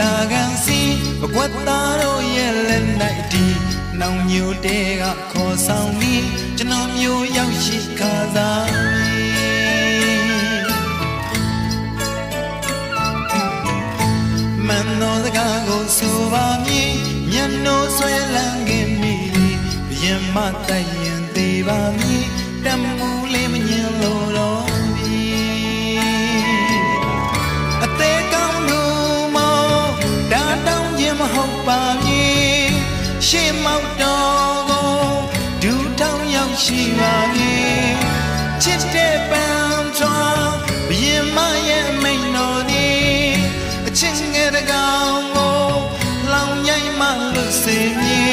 လာကန်စီပကွက်သားတို့ရဲ့လက်နိုင်ဒီနောင်ညိုတဲကခေါ်ဆောင်ပြီးကျွန်တော်မျိုးရောက်ရှိခါစားမန်တော်စကားကိုဆိုပါမည်မျက်နှိုးဆွဲလန်းခင်မိဘရင်မတိုင်ရင်သေးပါမည်တမှုလေးမညင် မဟုတ်ပါမည်ရှေးမောက်တော်ကိုဒူထောင်ရောက်ရှိပါမည်ချစ်တဲ့ပန်းစွာဘယင်မရဲ့မိန်တော်သည်အချင်းငယ်တကောင်ကိုလောင်ညိုင်မှလွတ်စေမည်